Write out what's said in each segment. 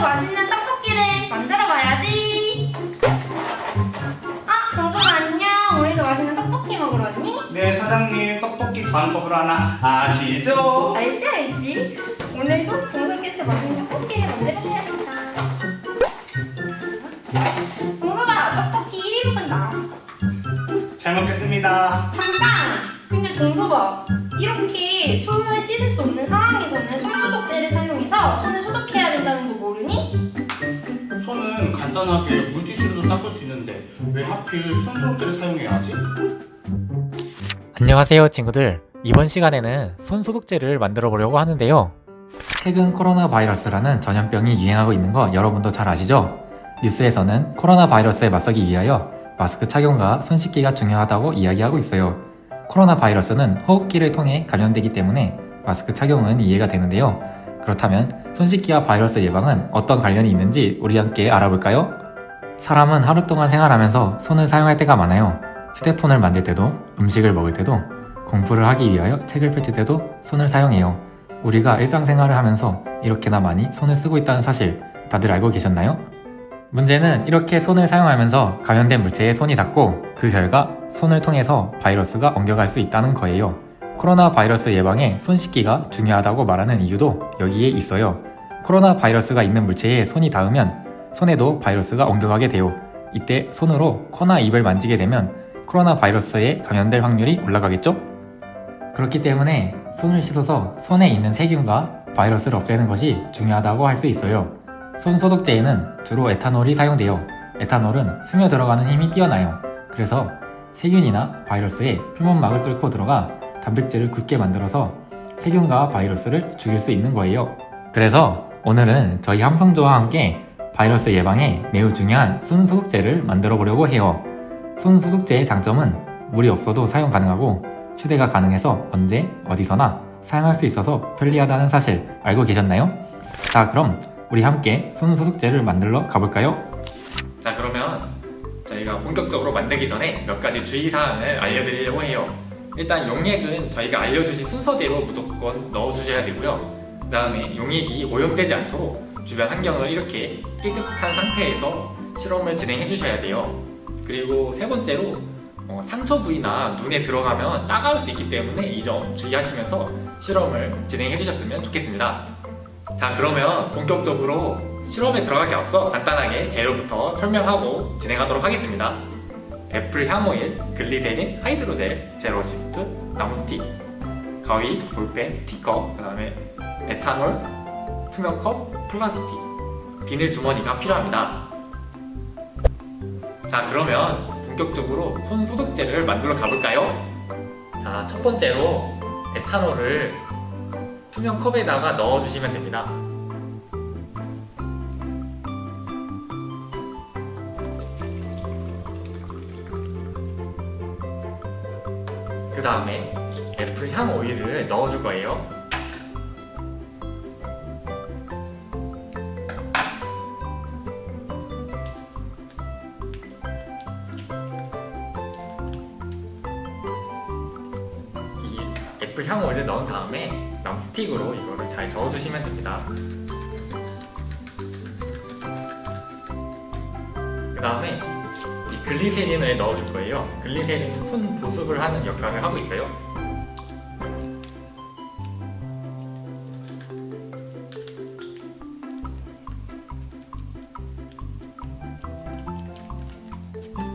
맛있는 떡볶이를 만들어 봐야지. 아, 정선 안녕. 우리도 맛있는 떡볶이 먹으러 왔니? 네 사장님 떡볶이 전법을 하나 아시죠? 알지, 알지. 오늘도 정석이한테 맛있는 떡볶이를 만들어 봐야겠다. 정석아, 떡볶이 1인분 나왔어. 잘 먹겠습니다 잠깐! 근데 정석아, 이렇게 손을 씻을 수 없는 상황에서는 손소독제를 사용해서 손을 간단하게 물티슈로도 닦을 수 있는데 왜 하필 손소독제를 사용해야 하지? 안녕하세요 친구들 이번 시간에는 손 소독제를 만들어 보려고 하는데요 최근 코로나 바이러스라는 전염병이 유행하고 있는 거 여러분도 잘 아시죠? 뉴스에서는 코로나 바이러스에 맞서기 위하여 마스크 착용과 손 씻기가 중요하다고 이야기하고 있어요 코로나 바이러스는 호흡기를 통해 감염되기 때문에 마스크 착용은 이해가 되는데요 그렇다면 손 씻기와 바이러스 예방은 어떤 관련이 있는지 우리 함께 알아볼까요? 사람은 하루 동안 생활하면서 손을 사용할 때가 많아요 휴대폰을 만질 때도 음식을 먹을 때도 공부를 하기 위하여 책을 펼칠 때도 손을 사용해요. 우리가 일상생활을 하면서 이렇게나 많이 손을 쓰고 있다는 사실 다들 알고 계셨나요? 문제는 이렇게 손을 사용하면서 감염된 물체에 손이 닿고 그 결과 손을 통해서 바이러스가 옮겨갈 수 있다는 거예요. 코로나 바이러스 예방에 손 씻기가 중요하다고 말하는 이유도 여기에 있어요. 코로나 바이러스가 있는 물체에 손이 닿으면 손에도 바이러스가 옮겨가게 돼요. 이때 손으로 코나 입을 만지게 되면 코로나 바이러스에 감염될 확률이 올라가겠죠? 그렇기 때문에 손을 씻어서 손에 있는 세균과 바이러스를 없애는 것이 중요하다고 할 수 있어요. 손 소독제에는 주로 에탄올이 사용돼요. 에탄올은 스며 들어가는 힘이 뛰어나요. 그래서 세균이나 바이러스의 표면막을 뚫고 들어가 단백질을 굳게 만들어서 세균과 바이러스를 죽일 수 있는 거예요. 그래서 오늘은 저희 함성조와 함께 바이러스 예방에 매우 중요한 손 소독제를 만들어 보려고 해요. 손 소독제의 장점은 물이 없어도 사용 가능하고 휴대가 가능해서 언제 어디서나 사용할 수 있어서 편리하다는 사실 알고 계셨나요? 자 그럼 우리 함께 손 소독제를 만들러 가볼까요? 자 그러면 저희가 본격적으로 만들기 전에 몇 가지 주의사항을 알려드리려고 해요 일단 용액은 저희가 알려주신 순서대로 무조건 넣어주셔야 되고요 그 다음에 용액이 오염되지 않도록 주변 환경을 이렇게 깨끗한 상태에서 실험을 진행해 주셔야 돼요 그리고 세 번째로 어, 상처 부위나 눈에 들어가면 따가울 수 있기 때문에 이 점 주의하시면서 실험을 진행해 주셨으면 좋겠습니다. 자 그러면 본격적으로 실험에 들어가기 앞서 간단하게 재료부터 설명하고 진행하도록 하겠습니다. 애플 향오일, 글리세린, 하이드로젤, 제로시스트, 나무 스틱, 가위, 볼펜, 스티커, 그 다음에 에탄올, 투명 컵, 플라스틱, 비닐 주머니가 필요합니다. 자 그러면 본격적으로 손 소독제를 만들러 가볼까요? 자 첫 번째로 에탄올을 투명 컵에다가 넣어주시면 됩니다. 그 다음에 애플 향 오일을 넣어줄 거예요. 이 애플 향 오일을 넣은 다음에 나무 스틱으로 이거를 잘 저어주시면 됩니다. 그 다음에 이 글리세린을 넣어줄 거예요. 글리세린은 손 보습을 하는 역할을 하고 있어요.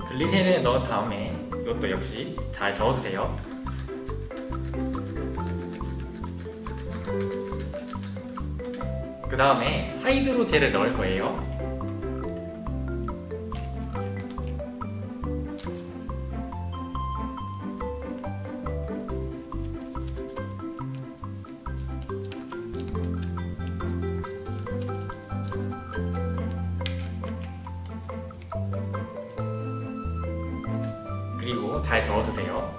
글리세린을 넣은 다음에 이것도 역시 잘 저어주세요. 그 다음에 하이드로 젤을 넣을 거예요. 그리고 잘 저어주세요.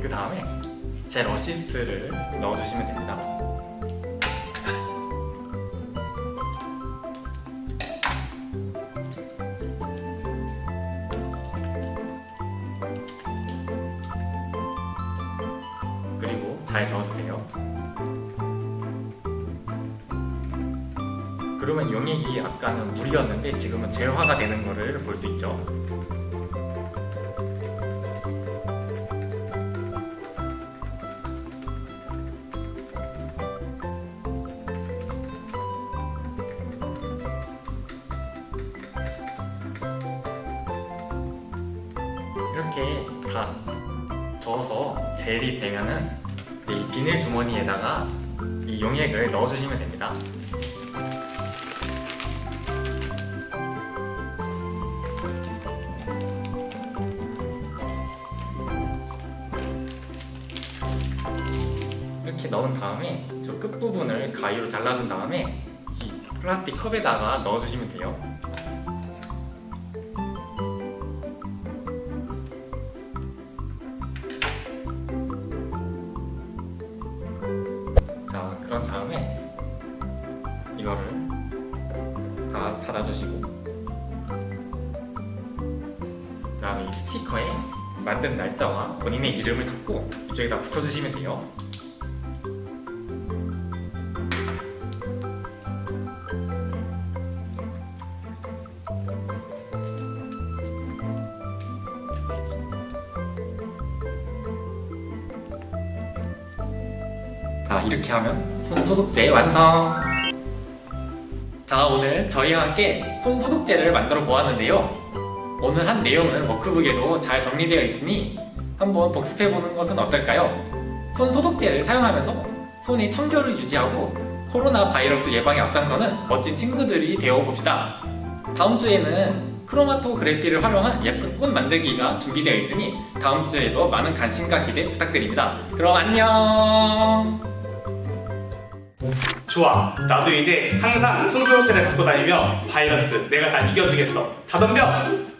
그 다음에 젤 어시스트를 넣어주시면 됩니다. 잘 저어주세요. 그러면 용액이 아까는 물이었는데 지금은 재화가 되는 거를 볼수 있죠. 이렇게 다 저어서 젤이 되면은 이 비닐 주머니에다가 이 용액을 넣어주시면 됩니다. 넣은 다음에 저 끝부분을 가위로 잘라준 다음에 이 플라스틱 컵에다가 넣어주시면 돼요. 자, 그런 다음에 이거를 다 닫아주시고 그 다음에 이 스티커에 만든 날짜와 본인의 이름을 적고 이쪽에다 붙여주시면 돼요. 자 이렇게 하면 손소독제 완성. 자 오늘 저희와 함께 손소독제를 만들어 보았는데요. 오늘 한 내용은 워크북에도 잘 정리되어 있으니 한번 복습해 보는 것은 어떨까요? 손소독제를 사용하면서 손의 청결을 유지하고 코로나 바이러스 예방에 앞장서는 멋진 친구들이 되어 봅시다. 다음 주에는 크로마토그래피를 활용한 예쁜 꽃 만들기가 준비되어 있으니 다음 주에도 많은 관심과 기대 부탁드립니다. 그럼 안녕 좋아. 나도 이제 항상 손소독제를 갖고 다니며 바이러스 내가 다 이겨주겠어. 다 덤벼.